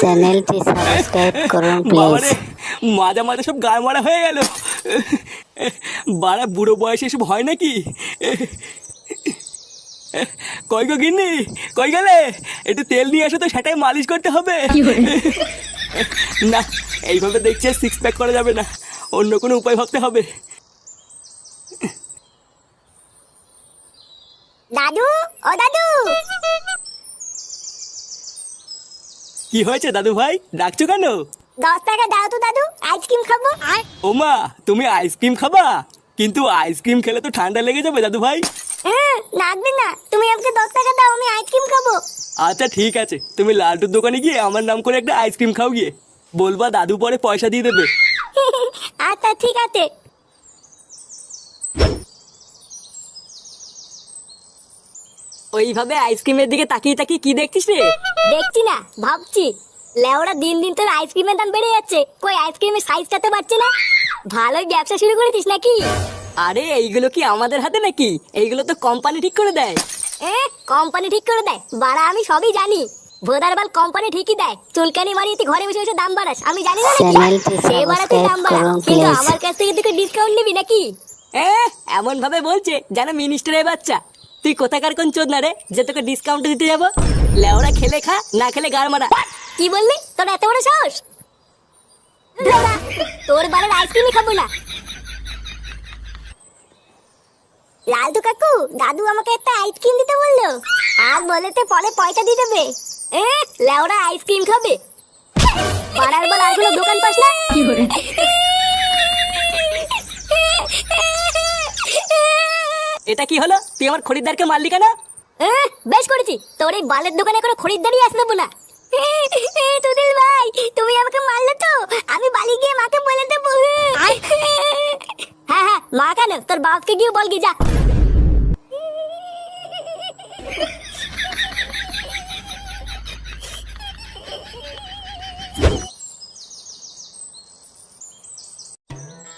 চ্যানেলটি সাবস্ক্রাইব করুন প্লিজ মাজা মাজা সব গায়ে মারা হয়ে গেল। বাড়া বুড়ো বয়সে এসব হয় নাকি? কই গো গিন্নি? কই গেলে? একটু তেল নিয়ে আসো তো সেটাই মালিশ করতে হবে। না এইভাবে দেখছি সিক্স প্যাক করা যাবে না। অন্য কোনো উপায় ভাবতে হবে। দাদু ও দাদু। কি হয়েছে দাদু ভাই? ডাকছো কেন? দশ টাকা দাও তো দাদু আইসক্রিম খাব। ওমা তুমি আইসক্রিম খাবা? কিন্তু আইসক্রিম খেলে তো ঠান্ডা লেগে যাবে দাদু ভাই। হ্যাঁ লাগবে না। তুমি আমাকে দশ টাকা দাও আমি আইসক্রিম খাব। আচ্ছা ঠিক আছে। তুমি লালটুর দোকানে গিয়ে আমার নাম করে একটা আইসক্রিম খাও গিয়ে। বলবা দাদু পরে পয়সা দিয়ে দেবে। আচ্ছা ঠিক আছে। ওইভাবে আইসক্রিমের দিকে তাকিয়ে তাকিয়ে কি দেখছিস রে? দেখছি না ভাবছি। লেওরা দিন দিন তোর আইসক্রিমের দাম বেড়ে যাচ্ছে। কই আইসক্রিমের সাইজ কাটতে পারছে না? ভালোই ব্যবসা শুরু করেছিস নাকি? আরে এইগুলো কি আমাদের হাতে নাকি? এইগুলো তো কোম্পানি ঠিক করে দেয়। এ কোম্পানি ঠিক করে দেয়? বাড়া আমি সবই জানি। ভোদারবাল কোম্পানি ঠিকই দেয়। চুলকানি মারিয়ে তুই ঘরে বসে বসে দাম বাড়াস। আমি জানি না নাকি? সে বাড়া তুই দাম বাড়া। কিন্তু আমার কাছ থেকে তুই ডিসকাউন্ট নিবি নাকি? এ এমন ভাবে বলছে যেন মিনিস্টারের বাচ্চা। তুই কোথাকার কোন চোদ না রে? যে তোকে ডিসকাউন্ট দিতে যাব? লেওরা খেলে খা না খেলে গার মারা। কি বললি? তোর এত বড় সাহস? দাদা, তোর বাড়ির আইসক্রিমই খাব না। লালটু কাকু দাদু আমাকে একটা আইসক্রিম দিতে বলল। আর বলেতে পরে পয়সা দিয়ে দেবে। এ লেওরা আইসক্রিম খাবে। পাড়ার বল আর কোনো দোকান পাস না? এটা কি হলো? তুই আমার খরিদ্দারকে মারলি কেন? এ, বেশ করেছি। তোর এই বালের দোকানে কোনো খরিদ্দারি আসতে দেবো না। তুদিল ভাই তুমি আমাকে মারলে তো? আমি বালি গিয়ে মাকে বলে দেবো। হ্যাঁ হ্যাঁ মা কেন? তোর বাপকে গিয়ে বল গিয়ে যা।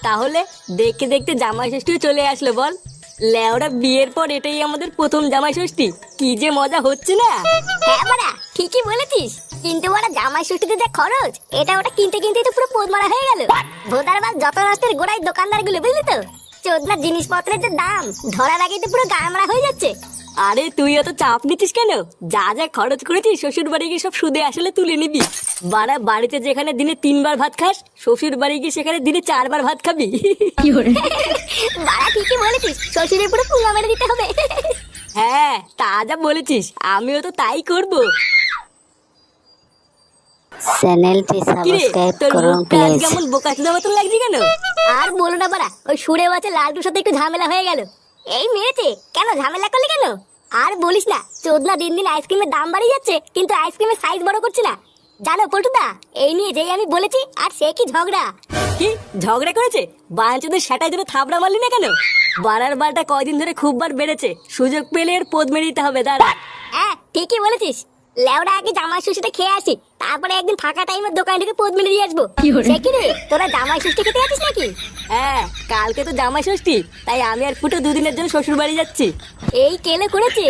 তাহলে দেখতে দেখতে জামাই ষষ্ঠীও চলে আসলো বল। লেওরা বিয়ের পর এটাই আমাদের প্রথম জামাই ষষ্ঠী। কি যে মজা হচ্ছে না? হ্যাঁ বাড়া ঠিকই বলেছিস। কিন্তু ওরা জামাই ষষ্ঠীতে যা খরচ এটা ওটা কিনতে কিনতে তো পুরো পোদ মারা হয়ে গেল। ভোদার বাদ যত নষ্টের গোড়ায় দোকানদারগুলো বুঝলি তো? চোদনা জিনিসপত্রের যে দাম ধরার আগেই তো পুরো গামড়া হয়ে যাচ্ছে। আরে তুই অত চাপ নিচ্ছিস কেন? যা যা খরচ করেছিস শ্বশুর বাড়ি গিয়ে সব সুদে আসলে তুলে নিবি। বাড়া বাড়িতে যেখানে দিনে তিনবার ভাত খাস শ্বশুর বাড়ি গিয়ে সেখানে দিনে চারবার ভাত খাবি। বাড়া ঠিকই বলেছিস শ্বশুরের পুরো পুঙ্গা মেরে দিতে হবে। হ্যাঁ তা যা বলেছিস আমিও তো তাই করব। চ্যানেলটি সাবস্ক্রাইব করুন প্লিজ। কেমন বোকাচোদা মতন লাগছে কেন? আর বলো না বাড়া ওই সুরে বাচ্চা লালটুর সাথে একটু ঝামেলা হয়ে গেল। এই মেরেছে কেন ঝামেলা করলি কেন? আর বলিস না চোদনা দিন দিন আইসক্রিমের দাম বাড়িয়ে যাচ্ছে কিন্তু আইসক্রিমের সাইজ বড় করছে না। জানো পল্টুদা এই নিয়ে যেই আমি বলেছি আর সে কি ঝগড়া? কি? ঝগড়া করেছে? বাঞ্চদের সেটাই ধরে থাবড়া মারলি না কেন? বাড়ার বারটা কয়দিন ধরে খুব বার বেড়েছে। সুযোগ পেলে এর পদ মেরে দিতে হবে দাঁড়া। হ্যাঁ ঠিকই বলেছিস। লেওড়া আগে জামাই ষষ্ঠীটা খেয়ে আসি তারপরে একদিন ফাঁকা টাইমের দোকান থেকে পদ মেরে দিয়ে আসব। রে? তোরা জামাই ষষ্ঠী খেতে আছিস নাকি? হ্যাঁ কালকে তো জামাই ষষ্ঠী তাই আমি আর ফুটো দুদিনের জন্য শ্বশুর বাড়ি যাচ্ছি। এই কেলে করেছে?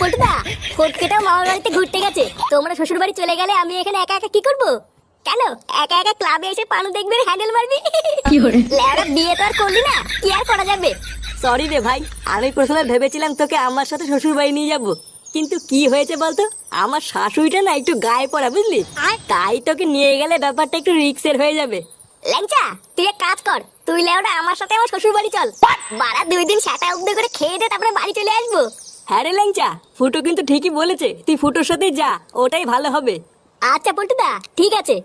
পল্টুদা ফটকেটাও মামার বাড়িতে ঘুরতে গেছে। তোমরা শ্বশুর বাড়ি চলে গেলে আমি এখানে একা একা কি করব? কেন? একা একা ক্লাবে এসে পানু দেখবি হ্যান্ডেল মারবি? লেওড়া বিয়ে তো আর করলি না কি আর করা যাবে? সরি রে ভাই আমি প্রথমে ভেবেছিলাম তোকে আমার সাথে শ্বশুর বাড়ি নিয়ে যাব। কিন্তু কি হয়েছে বলতো? আমার শাশুড়িটা না একটু গায়ে পড়া বুঝলি? তাই তোকে নিয়ে গেলে ব্যাপারটা একটু রিক্সের হয়ে যাবে। ল্যাংচা তুই এক কাজ কর তুই লেওড়া আমার সাথে আমার শ্বশুর বাড়ি চল বাড়া দুই দিন সাটা উদ্যোগ করে খেয়ে দে তারপরে বাড়ি চলে আসব। হ্যাঁ রে ল্যাংচা ফুটো কিন্তু ঠিকই বলেছে তুই ফুটোর সাথেই যা ওটাই ভালো হবে। আচ্ছা পল্টুদা ঠিক আছে।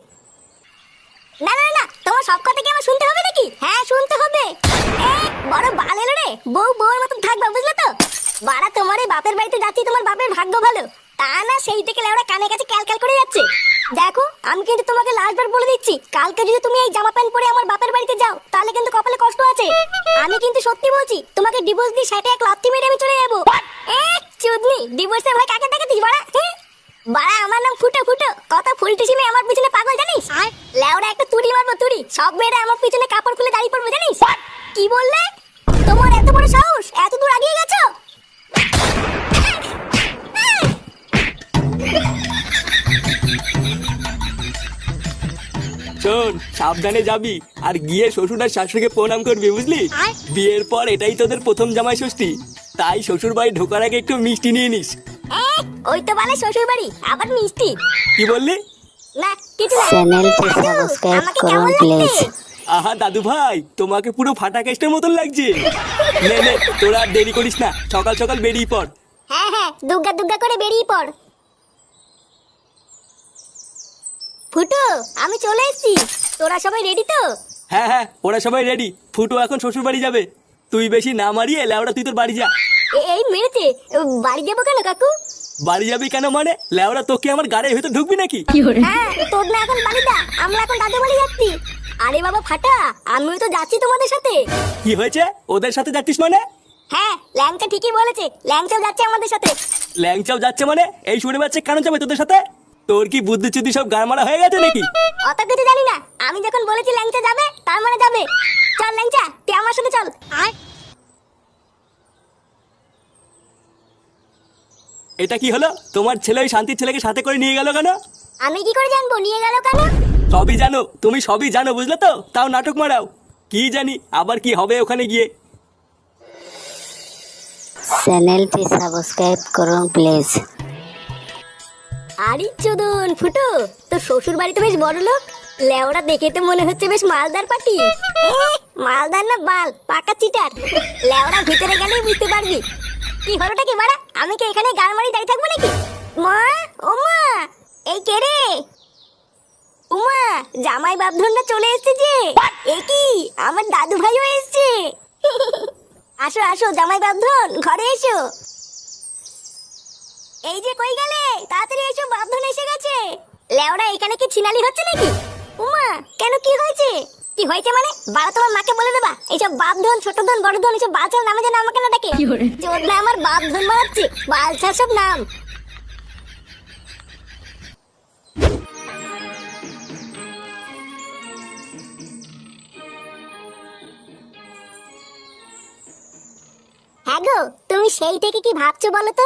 না না না তোমার সব কথা কি আমার শুনতে হবে নাকি? হ্যাঁ শুনতে হবে। বড় বাল এলো রে বউ বউর মতন থাকবা বুঝলে তো? বাড়া তোমার এই বাপের বাড়িতে যাচ্ছি তোমার বাপের ভাগ্য ভালো। তা না সেই থেকে লেওড়া কানে কাছে ক্যালক্যাল করে যাচ্ছে। দেখো আমি কিন্তু তোমাকে লাস্টবার বলে দিচ্ছি কালকে যদি তুমি এই জামা প্যান্ট পরে আমার বাপের বাড়িতে যাও তাহলে কিন্তু কপালে কষ্ট আছে। আমি কিন্তু সত্যি বলছি তোমাকে ডিভোর্স দিয়ে সেটা এক লাথি মেরে আমি চলে যাব। এ চুদনি ডিভোর্সের ভয় কাকে দেখাতিস বাড়া? হ্যাঁ বাড়া আমার নাম ফুটো ফুটো। কত ফুলটি সিমে আমার পিছনে পাগল জানিস? লেওড়া একটা তুড়ি মারবো তুড়ি। সব মেয়েরা আমার পিছনে কাপড় খুলে দাঁড়িয়ে পড়ব জানিস? কি বললে? সাবধানে যাবি আর গিয়ে শ্বশুর আর শাশুড়িকে প্রণাম করবি বুঝলি? বিয়ের পর এটাই তোদের প্রথম জামাই ষষ্ঠী। তাই শ্বশুর বাড়ি ঢোকার আগে একটু মিষ্টি নিয়ে নিস। ওই তো বলে শ্বশুর বাড়ি আবার মিষ্টি। কি বললি? না কিছু না। চ্যানেলটি সাবস্ক্রাইব করুন প্লিজ আহা দাদু ভাই তোমাকে পুরো ফাটা কেস্টের মতন লাগছে। নে নে তোরা আর দেরি করিস না সকাল সকাল বেরিয়ে পড়। হ্যাঁ হ্যাঁ দুগ্গা দুগ্গা করে বেরিয়ে পড়। ফুটু আমি চলে এসেছি। তোরা সবাই রেডি তো? হ্যাঁ হ্যাঁ ওরা সবাই রেডি ফুটো এখন শ্বশুর বাড়ি যাবে। তুই বেশি না মারিয়ে লেওড়া তুই তোর বাড়ি যা। এ- এই মেরেছে। বাড়ি যাব কেন কাকু? বাড়ি যাবি কেন মানে? লেওড়া তোকে আমার গাড়ির ভেতর ঢুকবি নাকি? হ্যাঁ তোর না এখন বাড়ি দা আমরা এখন দাদু বাড়ি যাচ্ছি। আরে বাবা ফাটা আমিও তো যাচ্ছি তোমাদের সাথে। কি হয়েছে? ওদের সাথে যাচ্ছিস মানে? হ্যাঁ ল্যাংচা ঠিকই বলেছে। ল্যাংচাও যাচ্ছে আমাদের সাথে। ল্যাংচাও যাচ্ছে মানে? এই শুনে বাচ্চা কেন যাবে তোদের সাথে? তোর কি বুদ্ধি চুদ্ধি সব গাড়মারা হয়ে গেছে নাকি? অত কিছু জানি না। আমি যখন বলেছি ল্যাংচা যাবে তার মানে যাবে। চল ল্যাংচা তুই আমার সাথে চল। আয়। এটা কি হলো? তোমার ছেলে ওই শান্তির ছেলেকে সাথে করে নিয়ে গেল কেন? আমি কি করে জানব? নিয়ে গেল কেন? সবই জানো তুমি সবই জানো বুঝলে তো? তাও নাটক মারাও। কি জানি আবার কি হবে ওখানে গিয়ে? চ্যানেলটি সাবস্ক্রাইব করুন প্লিজ। আরে চোদন, ফুটো, তোর শ্বশুর বেশ বড় লোক। লেওরা দেখে তো মনে হচ্ছে বেশ মালদার পাটি মালদার না বাল, পাকা চিটার। ভিতরে গেলেই বুঝতে পারবি। কি কি, বাড়া? আমি কি এখানে গান মারি দাঁড়িয়ে থাকব নাকি? মা, ও মা, এই কে রে? উমা জামাই বাপধনটা চলে এসেছে যে। এ কি, আমার দাদু ভাইও এসেছে। আসো আসো, জামাই বাপধন, ঘরে এসো। এই যে কই গেলে? তাড়াতাড়ি এসো বাপধন এসে গেছে। লেওরা এখানে কি ছিনালি হচ্ছে নাকি? উমা কেন কি হয়েছে? কি হয়েছে মানে? বাবা তোমার মাকে বলে দেবা। এইসব বাপ ধন ছোট ধন বড় ধন এইসব বালছাল নামে যেন আমাকে না ডাকে। চোদনা আমার বাপ ধন মারাচ্ছে বালছাল সব নাম। হ্যাঁ গো তুমি সেই থেকে কি ভাবছ বলো তো?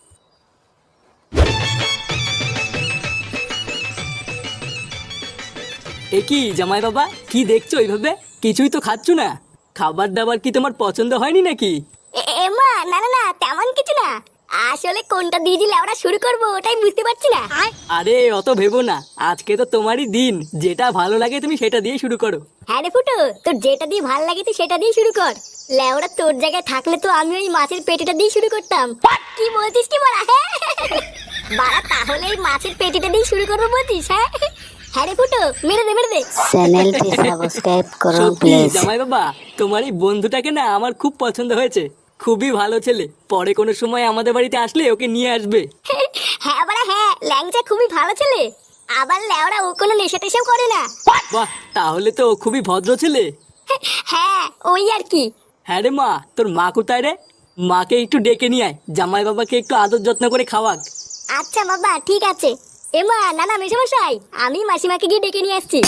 এ কি জামাই বাবা? কি দেখছ এইভাবে? কিছুই তো খাচ্ছ না। খাবার দাবার কি তোমার পছন্দ হয়নি নাকি? এমা না না না তেমন কিছু না। আসলে কোনটা দিয়ে দিলে আমরা শুরু করব ওটাই বুঝতে পারছি না। আরে অত ভেবো না। আজকে তো তোমারই দিন। যেটা ভালো লাগে তুমি সেটা দিয়ে শুরু করো। হ্যাঁ রে ফুটো তোর যেটা দিয়ে ভালো লাগে তুই সেটা দিয়ে শুরু কর। লেওরা তোর জায়গায় থাকলে তো আমি ওই মাছের পেটিটা দিয়ে শুরু করতাম। কি বলছিস কি বলা হ্যাঁ? বাড়া তাহলে এই মাছের পেটিটা দিয়ে শুরু করব বলছিস হ্যাঁ? হ্যাঁ ফুটো মেরে দে মেরে দে। চ্যানেলটি সাবস্ক্রাইব করুন সত্যি প্লিজ জামাই বাবা তোমার এই বন্ধুটাকে না আমার খুব পছন্দ হয়েছে। খুবই ভালো ছেলে। পরে কোনো সময় আমাদের বাড়িতে আসলে ওকে নিয়ে আসবে। হ্যাঁ বাড়া হ্যাঁ ল্যাংচা খুবই ভালো ছেলে। আবার লেওরা ও কোনো নেশা টেশাও করে না। বাহ তাহলে তো ও খুবই ভদ্র ছেলে। হ্যাঁ ওই আর কি। হ্যাঁ রে মা তোর মা কোথায় রে? মাকে একটু ডেকে নিয়ে আয়। জামাই বাবাকে একটু আদর যত্ন করে খাওয়াক। আচ্ছা বাবা ঠিক আছে। এমা নানা মেশামশাই আমি মাসিমাকে গিয়ে ডেকে নিয়ে আসছি।